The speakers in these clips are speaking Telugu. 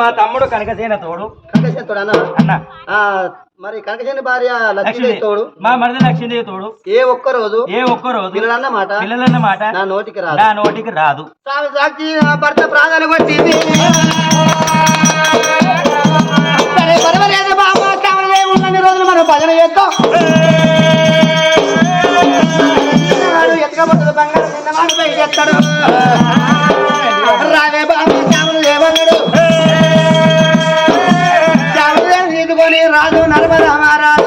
మా తమ్ముడు కనకసేన తోడు. కనకశేతుడు అన్న? అన్న. మరి కనకశేని భార్య లక్ష్మీ లక్ష్మీదేవి. తోడు? మా మరిది లక్ష్మీదేవి తోడు. ఏ ఒక్క రోజు ఏ ఒక్క రోజు పిల్లలన్న మాట పిల్లలన్న మాట నా నోటికి రాదు. నా నోటికి రాదు. సాక్షి భర్త ప్రాణాలు కొట్టింది. సరే పర్వాలేదు ఉన్నన్ని రోజులు మనం భజన బంగారం రావే బామ్మ రాదు నర్మదా మహారాజు.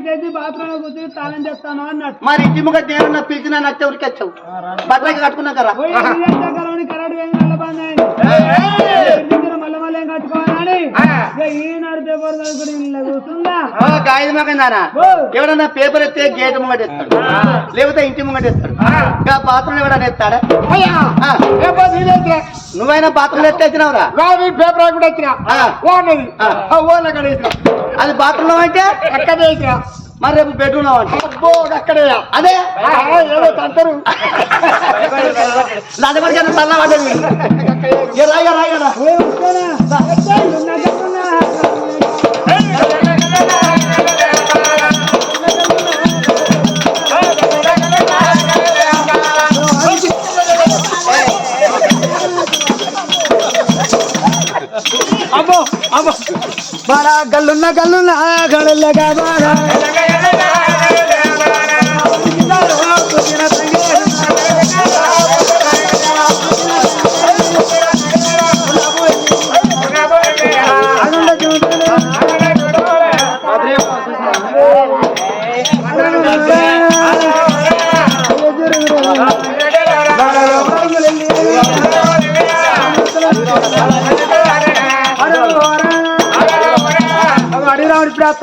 బాత్రూమ్ కూర్చొని తాళం చేస్తాను అన్నట్టు. మరి ఇంటి ముఖ నేను పిలిచిన నచ్చ ఉరికి వచ్చావు బట్టలకి కరెంట్ బంద్ అయింది. మళ్ళీ మళ్ళీ ఏం కట్టుకోవాలని? ఈనాడు పేపర్ కూర్చుందా? కాగితం మాకందానా ఎవడన్నా పేపర్ ఎత్తే గేట్ ముంగట ఎత్తాడు. లేకపోతే ఇంటి ముంగట ఎత్తాడు. ఇంకా బాత్రూమ్ ఎవడన్నా ఎత్తాడా. నువ్వైనా బాత్రూమ్ ఎత్తేసినావురా పేపర్ కూడా వచ్చిన ఆ. ఓనది. ఓన్ అక్కడ అది బాత్రూమ్ అంటే అక్కడ మరి రేపు బెడ్రూమ్ అంటే? అబ్బో అక్కడే. అదే? ఏదో తంటారు దాని వరకు సన్నా పడ్డది. రాయ రాయ బారా గల్లున్న గల్లున్న గడల్లగా బారా.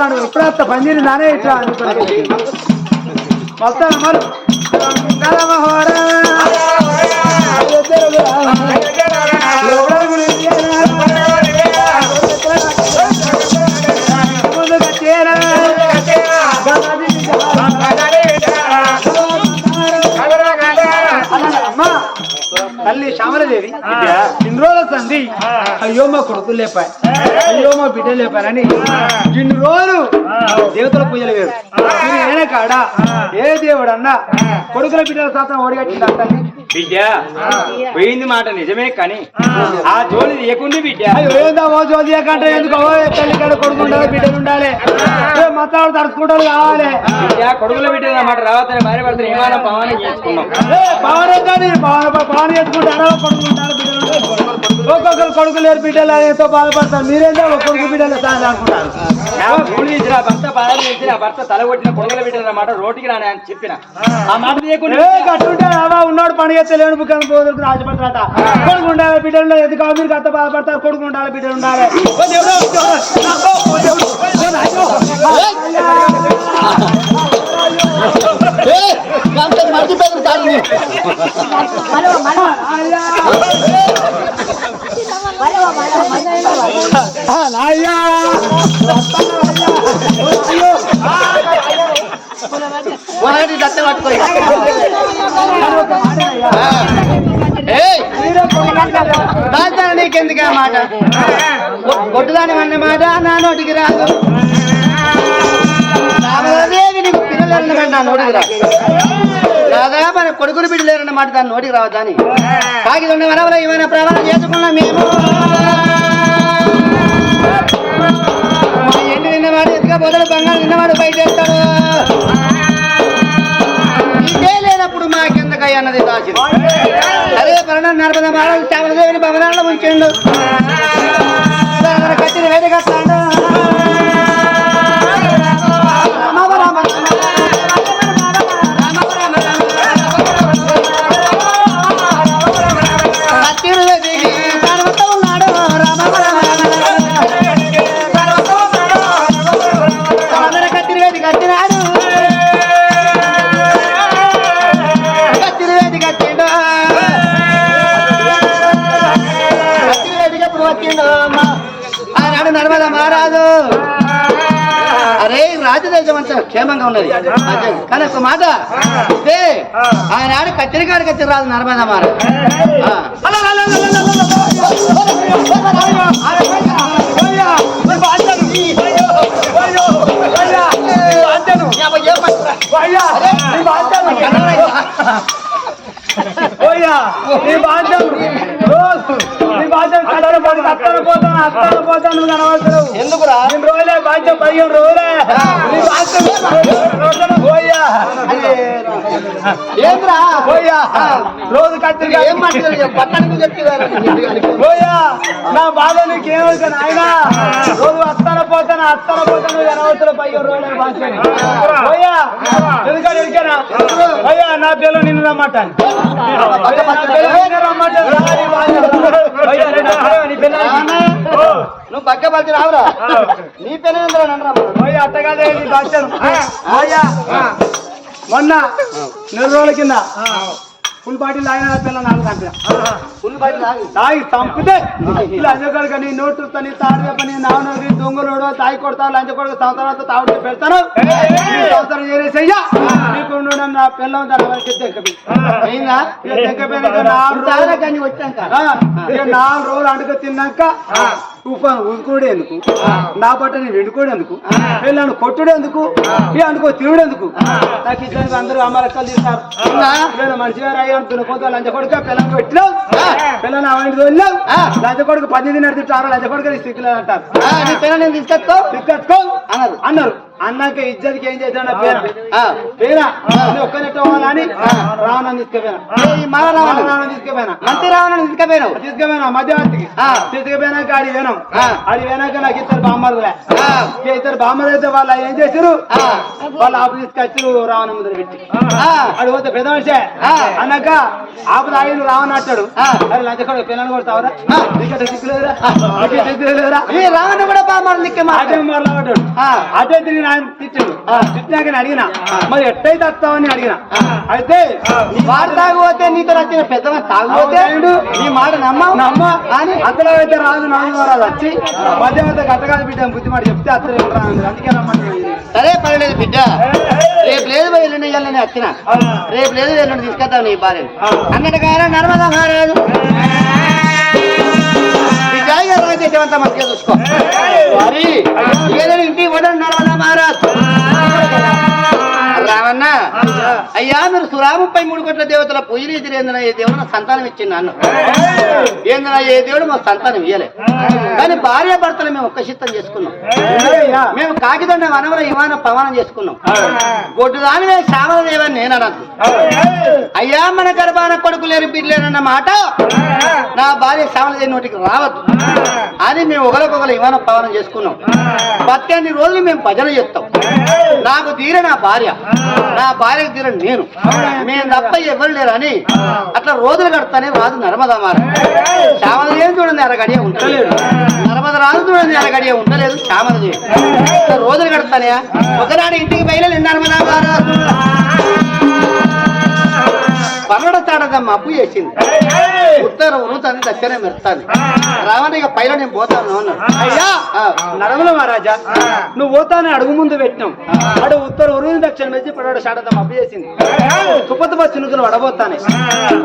వస్తాను ఎప్పుడత్త పందిరి నానే ఇట్లా అనుకున్నాను వస్తాను మరి. శ్యామలదేవి ఇన్ని రోజుల సంధి. అయ్యో మా కొడుకులు లేపాయి అయ్యో మా బిడ్డలు లేపారని ఇన్ని రోజులు దేవతల పూజలు వేరు. ఏనే కాడ ఏ దేవుడు అన్నా కొడుకుల బిడ్డల శాతం ఓడిగట్టింది తల్లి బిడ్డ పోయింది మాట నిజమే కానీ ఆ. జోలి తీయకుంది బిడ్డ అయ్యో ఏందా ఓ జ్యోతి కంటే ఎందుకు? తల్లి కాడ కొడుకు ఉండాలి బిడ్డలు ఉండాలి. ఏ మతాలు తడుచుకుంటారు కావాలి. బిడ్డ కొడుకుల బిడ్డ అన్నమాట రావతని భార్య భర్తలు పవనం చేసుకున్నాం పవన్ కానీ పవన్ పవన్ ఎత్తుకుంటారో? కొడుకు ఉంటారు బిడ్డలు. ఒక్కొక్కరు కొడుకు లేరు బిడ్డలు ఎంతో బాధపడతారు మీరేందో కొడుకు బిడ్డలు సాయం అనుకుంటారు నా భర్త బాధలు తీసి నా భర్త తల కొట్టిన కొడుకుల బిడ్డ అన్నమాట రోటికి రాని అని చెప్పిన ఆ మాట తీయకుండా ఏ కట్టుంటే అవా ఉన్నాడు పని చేస్తే లేని బుక్కలు పోదులకు ఆశపడతారట కొడుకు ఉండాలి బిడ్డలు ఎందుకు మీరు అంత బాధపడతారు కొడుకు ఉండాలి బిడ్డలు ఉండాలి దేవుడు, మర్చిపోయింది అయ్యా. దత్త నీకెందుకు ఆ మాట? కొట్టుదాని అన్న మాట నా నోటికి రాదు. రామదేవి నీకు పిల్లలు అన్నమాట నా నోటికి రాదు. రాదా మన కొడుకులు బిడ్డలేరన్న మాట దాని నోటికి రావద్దని కాకి ఉన్న వనవలో ఏమైనా ప్రమాణం చేసుకున్నాం మేము. ఎండి నిన్నవాడు ఎత్తుకపోతాడు బంగారు నిన్నవాడు బయట వేస్తాడు. ఇదే లేనప్పుడు మాకెందుకయ్య అన్నది దాచి అదే పరణ నర్మద మహారాజు చామలదేవిని భవనాల్లో ఉంచిండు. కట్టిన వేడి రాజదేశం అంతా క్షేమంగా ఉన్నది అదే. కానీ ఒక మాట ఇదే ఆనాడు కత్తిరి కాడికి వచ్చి రాదు నర్మద మహారాజు ఆ. పోయా నీ బాధ్యం రోజు అత్తలు పోతాను అత్తలు పోతాను నువ్వు కనవసరం ఎందుకురా? రోజులే పదిహేను రోజులే. నీ బాధ్యం పోయా ఏంద్రా? పోయా రోజు కత్తిరిగా ఏం పోయా నా బాధ నీకేమవుతా నాయన? రోజు అత్తన పోతాను అత్తన పోతాను అనవసరం. పదిహేను రోజులే పోయా ఎందుకంటే పోయా నా పిల్లలు నిన్ను రమ్మంటాను. నువ్వు పక్క పలిచి రావురా? నీ పిల్లలు నన్నరా మొన్న నెల రోజుల కింద. ఫుల్ బాటిల్ తాగిన పిల్ల నాలుగు గంటల ఫుల్ తాగి. చంపితే ఇలా అంజకొడుక నీ నోటు నీ తాడు నావనోడి దొంగలోడు తాగి కొడతావు లంచ కొడుకు సంవత్సరాలతో తాగుడు పెడతాను. సంవత్సరం చేసేసయ్యా నీకు నా పిల్లం దాని వరకు తెక్కపి అయిందా తెక్కపోయినాక నాలుగు రోజులు. వచ్చాక నాలుగు రోజులు అంటుకు తిన్నాక తుఫాన్ ఊదుకోడు ఎందుకు? నా పట్ట నేను ఎండుకోడు ఎందుకు పిల్లను కొట్టుడు ఎందుకు? అనుకో తిరుడు ఎందుకు? నాకు ఇద్దరికి అందరూ అమ్మలక్కలు తీస్తారు. నేను మనిషి గారు అయ్యి అనుకున్న కొంత లంచ కొడుక పిల్లని పెట్టినావు? పిల్లని అవన్నీ తోలినావు లంచ కొడుకు పద్దెనిమిది నడిచి తింటారు లంచ కొడుకు పిల్లలు నేను తీసుకొస్తావు? తీసుకొచ్చుకో. అన్నారు. అన్నారు. అన్నాక ఇజ్జతికి ఏం చేశాడు పేరు? ఆ, పేరా? ఒక్కనెట్టు అవ్వాలని రావణాన్ని తీసుకుపోయినా. రావణాన్ని తీసుకుపోయినా. మంత్రి రావణ తీసుకుపోయినావు. తీసుకుపోయినా మధ్యవర్తికి. తీసుకుపోయినాక ఆడి వేనాం. ఆడి వేనాక నాకు ఇద్దరు బామ్మరులే ఇద్దరు బామ్మలు అయితే వాళ్ళు ఏం చేశారు. వాళ్ళు ఆపు తీసుకొచ్చారు రావణ ముద్ర పెట్టి. ఆడు పోతే పెద్ద మనిషే. అన్నాక ఆపు తాగిన రావణ అంటాడు. అరే పిల్లలు ఆ. నీకంటే సిగ్గులేదురా నీకంటే సిగ్గులేదురా ఈ రావణ కూడా అటే మరలా. అటే తిరిగి ఆయన తిట్టాడు. తిట్టినాక నేను అడిగిన. మరి ఎట్టయితే వస్తావని అడిగిన. అయితే వాడు తాగుపోతే నీతో వచ్చిన పెద్దవ తాగుపోతే. నీ మాట నమ్మవు. నమ్మ. అని అతలో అయితే రాజు నాలుగు వారాలు వచ్చి మధ్యవర్తి గట్టగాలి బిడ్డ బుద్ధి మాట చెప్తే అత్తలు రాను అందుకే రమ్మంటే సరే పర్లేదు బిడ్డ. రేపు లేదు ఎల్లుండి ఇయ్యాలని వచ్చిన. రేపు లేదు ఎల్లుండి తీసుకొద్దాం నీ భార్య అన్నట్టుగా నర్మదా మహారాజు. బిడ్డ ఇక మంచిగా చూసుకో. మరి ఏదైనా ఇంటికి అయ్యా మీరు సురాముపై మూడు కోట్ల దేవతల పూజలు ఎదురేందన ఏ దేవుడు నా సంతానం ఇచ్చింది నన్ను. ఏందన ఏ దేవుడు మా సంతానం ఇయ్యలే. కానీ భార్య భర్తలు మేము ఒక్క చిత్తం చేసుకున్నాం. మేము కాకిదండ వనవల విమాన పవనం చేసుకున్నాం. గొడ్డు దానివే శ్యామల దేవని నేను అనద్దు అయ్యా మన గర్భాన కొడుకు లేరు బిడ్డలేరన్న మాట నా భార్య శ్యామల దేవి నోటికి రావద్దు. అని మేము ఒకరికొకరు విమాన పవనం చేసుకున్నాం. పద్దెనిమిది రోజులు మేము భజన చేస్తాం. తీర నా భార్య. నా భార్యకు తీర నేను. మేము తప్ప ఎవరు లేరని అట్లా రోజులు కడతానే రాజు నర్మదా మార శ్యామల దేవి చూడండి అరగడియ ఉండలేదు నర్మద రాజు చూడండి అరగడియ ఉండలేదు ఇట్లా రోజులు కడతానే ఒకనాడు ఇంటికి బయలు నర్మదా మహారాజు పన్నడ తాడదమ్మ అప్పు చేసింది. ఉత్తర ఉరుతాన్ని దక్షిణ మెరుతాను రావణ ఇక పైన నేను పోతాను అయ్యా! నడమల మహారాజా నువ్వు పోతానే అడుగు ముందు పెట్టినాం అడు ఉత్తర ఉరువుని దక్షిణ మెచ్చి పడాడు శారదం అప్పు చేసింది. చినుకులు వడబోతానే.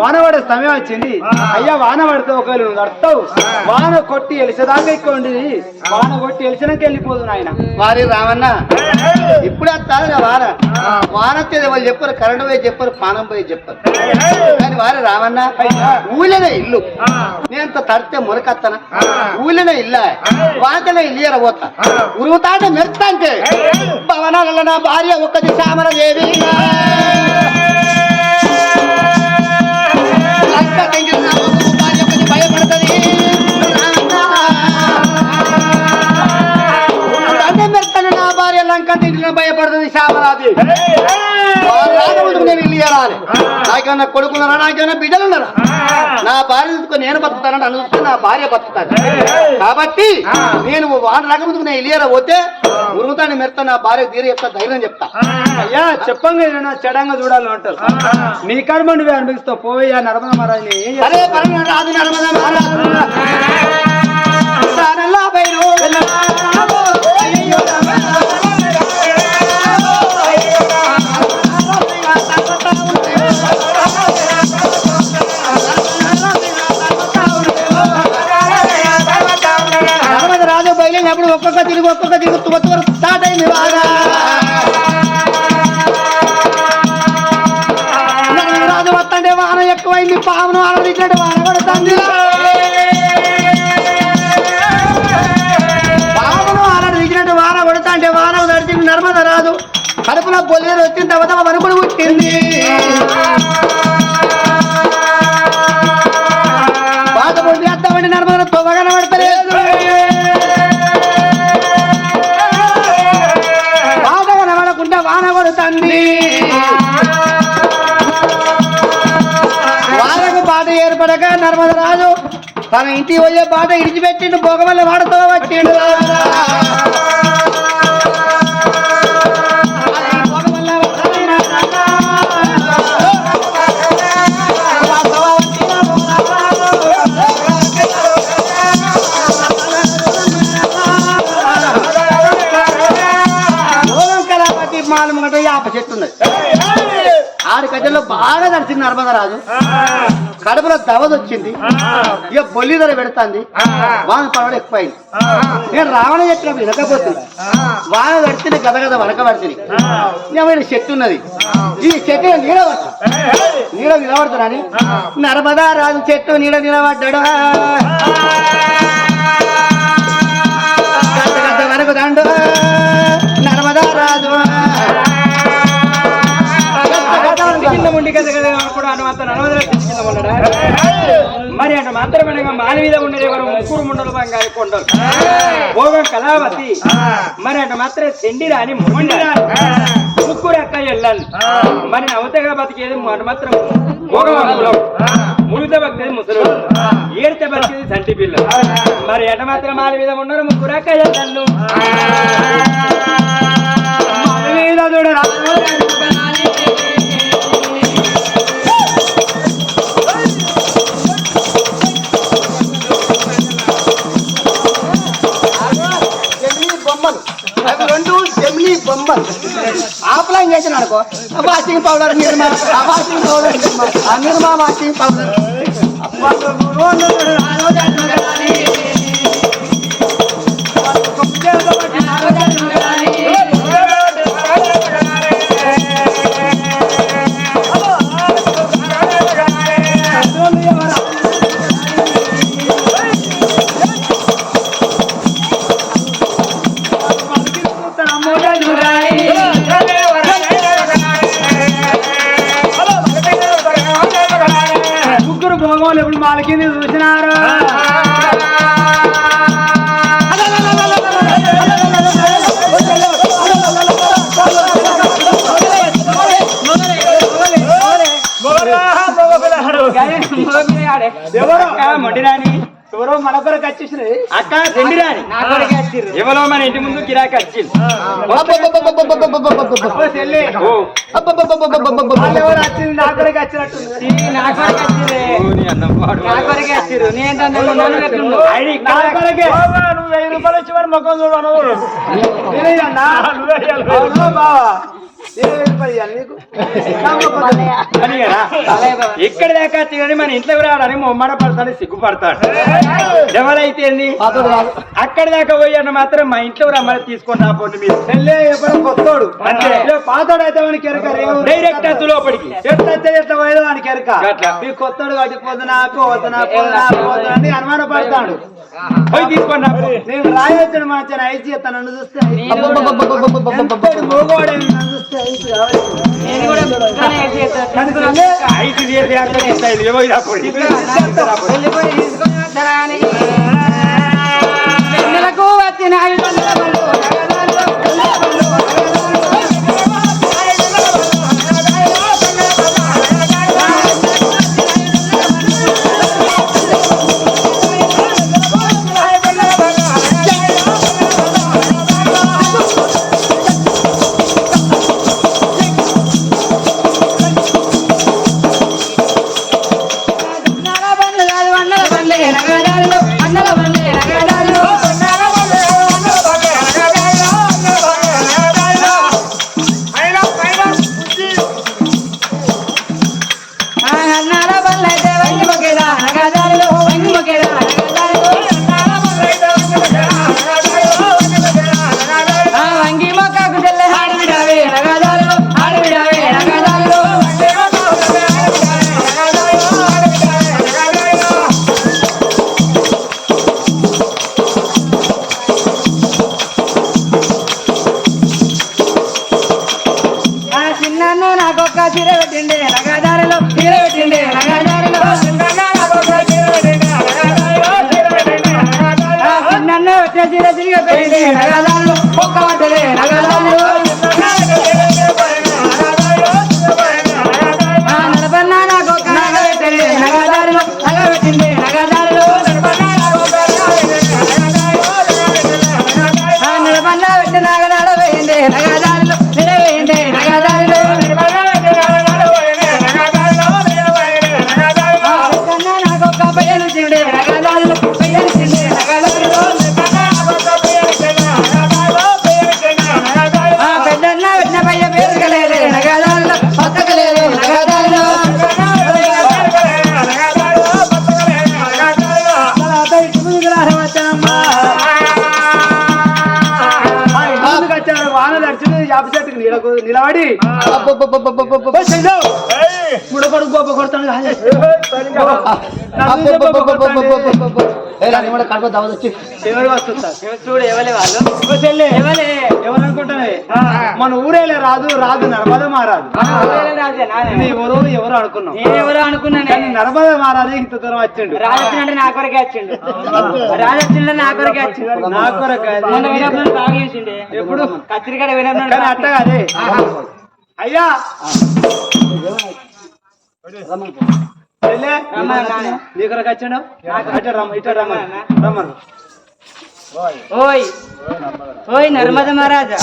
వాన పడే సమయం వచ్చింది. అయ్యా వాన పడితే ఒకవేళ నువ్వు నడతావు వాన కొట్టి ఎలిసేదాకా ఎక్కువండి వాన కొట్టి ఎలిసినాక వెళ్ళిపోదు నాయన. వారి రావణ ఇప్పుడు వస్తారు కదా వాన. వాన వచ్చేది వాళ్ళు చెప్పారు కరెంట్ పోయి చెప్పారు పానం పోయి చెప్పారు. కానీ వారి రావణ ఊళ్ళనే ఇల్లు. నేను అంత తడితే మురకత్తన ఊళ్ళనే ఇల్లా. వాంకనే ఇల్లు పోతా. ఉరుగుతాంటే మెరుస్తాంటే. భవనాలలో నా భార్య ఒక్కటి శ్యామల దేవి భయపడుతుంది. అంటే మెరుస్తాను నా భార్య లంక తింటున్న భయపడుతుంది శ్యామలాది నేను ఇల్లు ఇవ్వాలి నాకేమన్నా కొడుకున్నారా? నాకేమన్నా బిడ్డలు ఉన్నారా నా భార్య చూసుకొని నేను బతుకుతానంటే అను చూసుకొని నా భార్య బతుకుతాను కాబట్టి నేను వాళ్ళ రాకముందుకు నేను ఇల్లు పోతే ఉరుగుతాను మెరుతా నా భార్య తీరు చెప్తా ధైర్యం చెప్తా. అయ్యా చెప్పంగా ఏదైనా చెడంగా చూడాలని అంటారు. నీ కర్మ నువ్వే అనిపిస్తావు పోయా నర్మద మహారాజుని ఏం చేస్తావు? అరే పరమ రాజు నర్మద మహారాజు. రాజు ఒక్కొక్క తిరుగు ఒక్కొక్క తిరుగు తువ స్టార్ట్ అయింది బాగా. రాజు వస్తుంటే వాన ఎక్కువైంది పామును ఆడదిచ్చినట్టు వాన పడుతుంది పామును ఆడదిచ్చినట్టు వాన పడుతుంటే వాన నడిచింది నర్మద రాజు. కడుపులో బొల్లేరు వచ్చిన తర్వాత వణుకుడు పుట్టింది. తన ఇంటికి పోయే బాట ఇడిచిపెట్టిండు పొగమల్ల వాడుతూ వచ్చిండు గజల్లో బాగా నడిచింది నర్మదరాజు. కడుపులో దవద వచ్చింది. ఇక బొల్లి ధర పెడుతుంది వాన పడవలు ఎక్కువైంది. నేను రావణ చెప్పిన వినకపోతుంది. వాన పడితే గద గద వనక పడుతుంది. నేను చెట్టు ఉన్నది. ఈ చెట్టు నీడ నీడ నిలబడతానని నర్మదా రాజు చెట్టు నీడ నిలబడ్డాడు. వరకు దండు. నర్మదా రాజు ఉండి కదా కదా కూడా అనుమంత నలవదల మరి అంటే మాత్రమేనగా మాని మీద ఉండేది ఎవరు ముగ్గురు ముండలు బంగారు కొండలు. భోగం కళావతి. మరి అంటే మాత్రం సెండి రాని మొండి రాని ముగ్గురు అక్క వెళ్ళాలి మరి అవతగా బతికేది అటు మాత్రం భోగం ముడితే బతికేది ముసలు ఏడితే బతికేది సంటి పిల్ల. మరి ఎట మాత్రం మాని మీద ఉన్నారు ముగ్గురు అక్క ఎల్లాళ్ళు మీద చూడరా? ఆఫ్లైన్ చేసిన అనుకో. వాషింగ్ పౌడర్ నిర్మా ఆ వాషింగ్ పౌడర్ నిర్మా ఆ నిర్మా వాషింగ్ పౌడర్. ఆయన నా ఇక్కడ కొరకే నువ్వు వెయ్యి రూపాయలు ఇచ్చి మరి ముఖం చూడు అన్నా ఇక్కడ దాకా కానీ మన ఇంట్లో రావడానికి మొమ్మడ పడతాడు సిగ్గుపడతాడు. ఎవరైతే ఏంది? అక్కడ దాకా పోయి అన్న మాత్రం మా ఇంట్లో రమ్మని తీసుకొని రాపోండి మీరు కొత్తోడు. పాతోడు అయితే వానికి ఎరక రేవు డైరెక్ట్ అసలు లోపలికి. ఎట్లా ఎట్లా పోయేదో వానికి ఎరక. అట్లా. మీ కొత్తోడు కాబట్టి పోతున్నా పోతున్నా పోతున్నా పోతున్నా అని అనుమాన పడతాడు పోయి తీసుకొని రాపో. నేను రాయొచ్చాడు మంచి ఐసి చెప్తాను నన్ను చూస్తే మోగవాడే నన్ను చూస్తే ఐసి ఐదు ఇస్తాయి. ఇది వచ్చిన ఐదువందల బండ్లు, తిరిగి యాప చెట్టుకు నీడకు నిలబడి గొప్ప కొడతాను ఎవరు చూడు ఎవరి వాళ్ళు? ఎవరు మన ఊరేలే రాదు రాదు నర్మద మారాదు. నీ ఎవరు ఎవరు అనుకున్నాం నేనెవరో అనుకున్నానే? కానీ నర్మద మారాదు ఇంత దూరం వచ్చిండు. రాజొచ్చిన అంటే నా కొరకే వచ్చిండు. రాజొచ్చిన నా కొరకే వచ్చిండు. నా కొరకు ఎప్పుడు? కత్తిరికాడ వినప్పుడు కానీ అట్ట కాదే. అయ్యా! రమ్మా, వచ్చాడు? రమ్మను. ఓయ్. ఓయ్. నర్మద మహారాజా.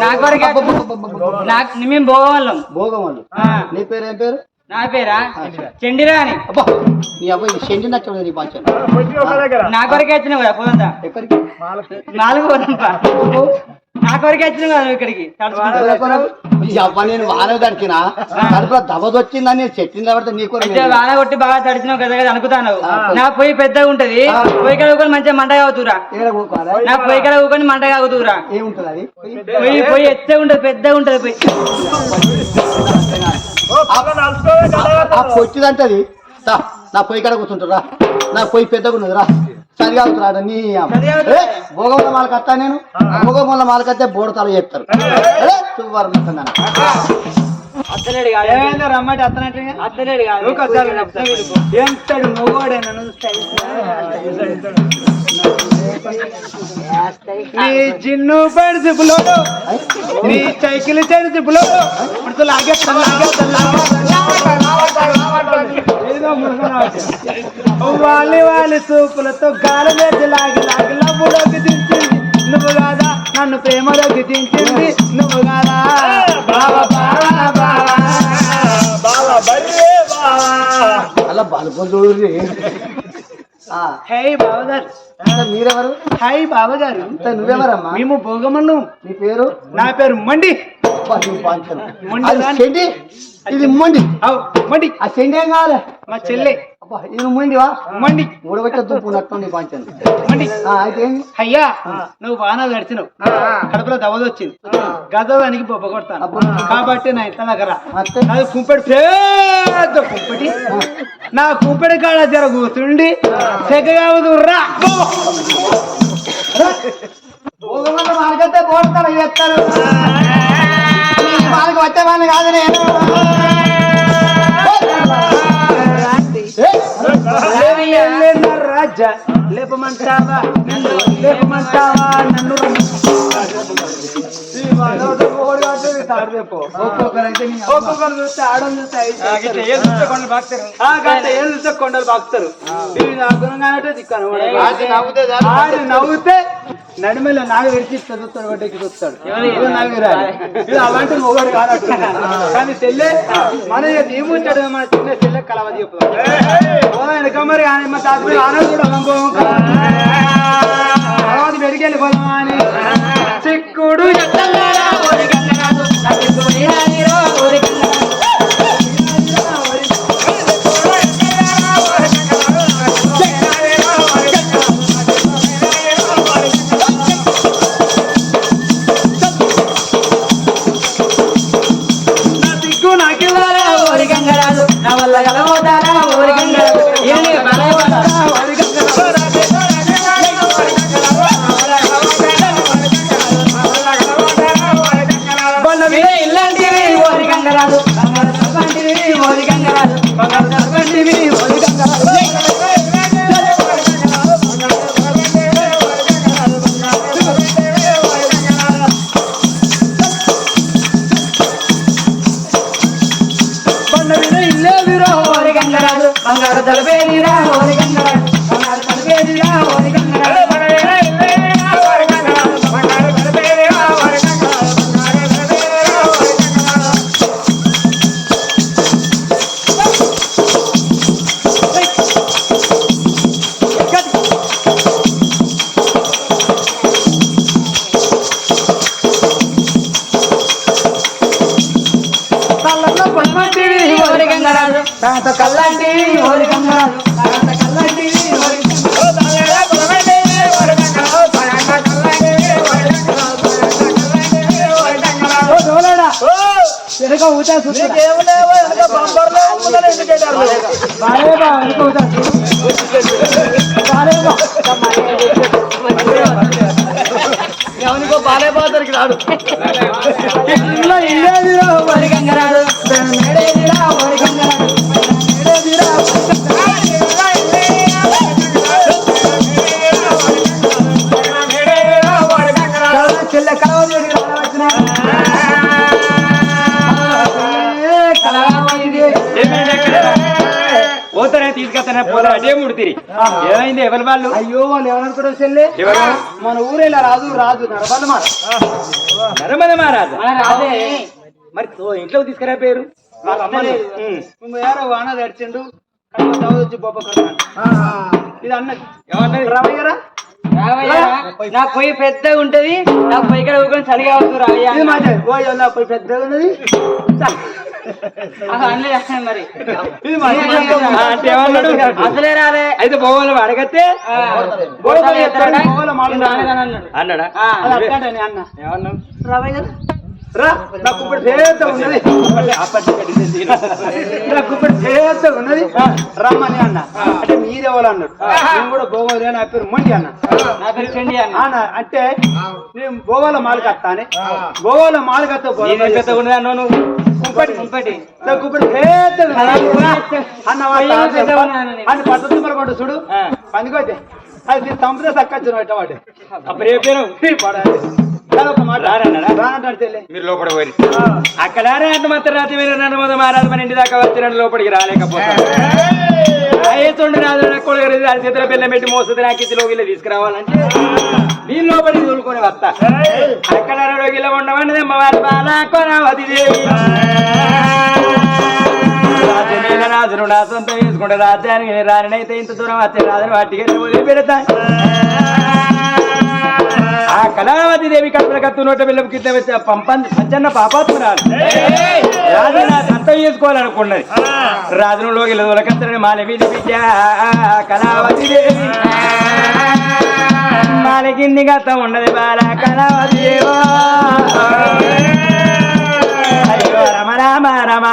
నా కొరకే నాకు మేము భోగవాళ్ళం నీ పేరు ఏం పేరు? నా పేరా? చెండిరా అని అబ్బా నీ అబ్బాయి సెంటి నచ్చడు నీ కొరకే వచ్చినావు కదా పోదా ఎక్కడికి నాలుగు నా కొరకే వచ్చినావు కదా ఇక్కడికి నేను వాన దడికినా కడుపులో దబదొచ్చిందని నేను చెట్టిన కాబట్టి నీ అయితే కూడా వాన కొట్టి బాగా తడిచినావు కదా కదా అనుకుతాను నా పొయ్యి పెద్దగా ఉంటది పొయ్యి కడ ఊకొని మంచిగా మంట కాగుతురా నా పొయ్యి కడ ఊకొని మంట కాగుతురా ఏముంటది అది పొయ్యి పొయ్యి ఎత్తగా ఉంటది పెద్దగా ఉంటది పొయ్యి ఆ పొచ్చిదంటది నా పొయ్యి కాడ కూర్చుంటారా నా పొయ్యి పెద్దగా ఉన్నది అవుతురా నీ భోగముల మాలకు వస్తా నేను? భోగముల మాలకత్తే బోడతాలు చెప్తారు ఏమైందో రమ్మంటే అత్తనట్టు అత్తలేడు కాదు. ఎంతడు నీ జిన్ను పడి నీ సైకిల్ చెడు జిప్పులోడు ఇప్పుడు లాగేస్తా లాగేస్తా లాగేస్తా ఏదో వాలి వాలి సూపులతో గాలి మీద లాగి లాగి లబ్బులోకి దించింది నువ్వు కాదా నన్ను ప్రేమలోకి దించింది నువ్వు కాదా బావా బావా బావా బాబా. అలా బలుపు చూడు హే బావగారు. మీరెవరు? హాయ్ బావగారు. నువ్వెవరమ్మా? మేము భోగమన్ను. నీ పేరు? నా పేరు మండి. ఇది మొండి. మండి. ఆ చెండి ఏం కావాలి? మా చెల్లె. అబ్బా ఇది మొండివా మండి. మూడబెట్ట దుప్పు నట్టు నీ పాంచన మండి. అయితే? అయ్యా నువ్వు వాన గడిచినావు కడుపులో దవద వచ్చింది గదవానికి బొబ్బ కొడతాను. కాబట్టి నా ఇంత దగ్గర నాది కుంపెడు పెద్ద కుంపెటి నా కుంపెడి కాడ జర కూర్చుండి సెగగా రా మార్గతే పోడతారు చేస్తారు వాళ్ళకి వచ్చేవాడిని కాదు నేను రాజా లేపమంటావా నన్ను లేపమంటావా నన్ను. ఒక్కొక్కరు చూస్తే చూస్తే కొండలు బాగుతారు దిక్కాను నవ్వుతే చాలు. ఆడు నవ్వుతే నడిమేలో నాగ విడిచి చదువుతాడు గడ్డకి చూస్తాడు నాగరాజు. ఇది అలాంటి మొగడు కానట్టు కానీ చెల్లె మన దీముంటాడు మన చిన్న చెల్లె కలవ చెప్పుదాం వెనక మరి ఆయన తాత చిక్కుడు ఎత్తలారా ఓరి గంగరాజు. తాత కళ్ళంటివి ఓరి గంగరాజు. తాత కళ్ళంటివి ఓరి వెనక ఊతా చూస్తా బాలే బా వెనక ఊతా బాలే బా ఎవరికో బాలే బాదరికి రాడు. ఇంట్లో ఇల్లేదిరా ఓరి గంగరాజు. మేడేదిరా ఓరి గంగరాజు. పోతానే అదే ముడితిరి. ఏమైంది ఎవరి వాళ్ళు? అయ్యో వాళ్ళు ఏమనుకుంటారు చెల్లె? మన ఊరేలా రాజు రాజు నడబల్ల మాట నరమద మహారాజు మరి ఇంట్లో తీసుకురా పేరు? ఏరో వాన బొబ్బ కొడతాను. ఇది అన్నది. ఏమన్నది రామయ్యరా నా పొయ్యి పెద్దగా ఉంటది నా పొయ్యి కూడా చలిగా వస్తుంది రావయ్యా ఇది మాట ఓ ఇలా పోయి పెద్దగా ఉన్నది? అసలే రాలే అయితే పోవాలి అడగతే అన్నాడు. అన్న. ఏమన్నావు? రామయ్య రా నాకు ఇప్పుడు చేత ఉన్నది. నాకు ఇప్పుడు చేత ఉన్నది. రమ్మని అన్న. అంటే మీరెవరు అన్నాడు? నేను కూడా గోగోలే నా పేరు మొండి అన్న. నా పేరు చెండి అన్న. అంటే నేను గోవాల మాలకత్తా అని గోవాల మాలకత్తా పెద్దగా ఉన్నది అన్నావు నువ్వు. పడకుండా చూడు. పనికొద్దే అది సంపద సక్కచ్చు వాటి అప్పుడు ఏ పేరు? మీరు లోపల పోయి. అక్కడ రాత్రి మాత్రం రాత్రి మీరు నన్ను మొదలు మహారాజు మన ఇంటి దాకా వచ్చి లోపలికి రాలేకపోతే అయ్యేతుండే నాదు కొడుకు చేతిలో బెల్లం పెట్టి మోస్తుంది నాకు ఇదిలో తీసుకురావాలంటే నేను లోపలి తోలుకొని వస్తా. అక్కడ గిల్ల ఉండమన్నది అమ్మవారి బాల కొనవతి రాజును నా సొంతం వేసుకుంటే రాజ్యానికి రానైతే ఇంత దూరం వచ్చే రాజును వాటికి వదిలిపెడతా. ఆ కళావతి దేవి కడుపుల కత్తు నోట బిల్లం కింద వచ్చి పంపండి పంపం పంచన్న పాపాత్మరాలు. రాజు నా సొంతం చేసుకోవాలనుకున్నది. రాజును లోకి దొరకత్తని విద్య కళావతి దేవి. మాలకింది గతం ఉన్నది బాల కళావతి దేవో. అయ్యో రమ రామ రమ.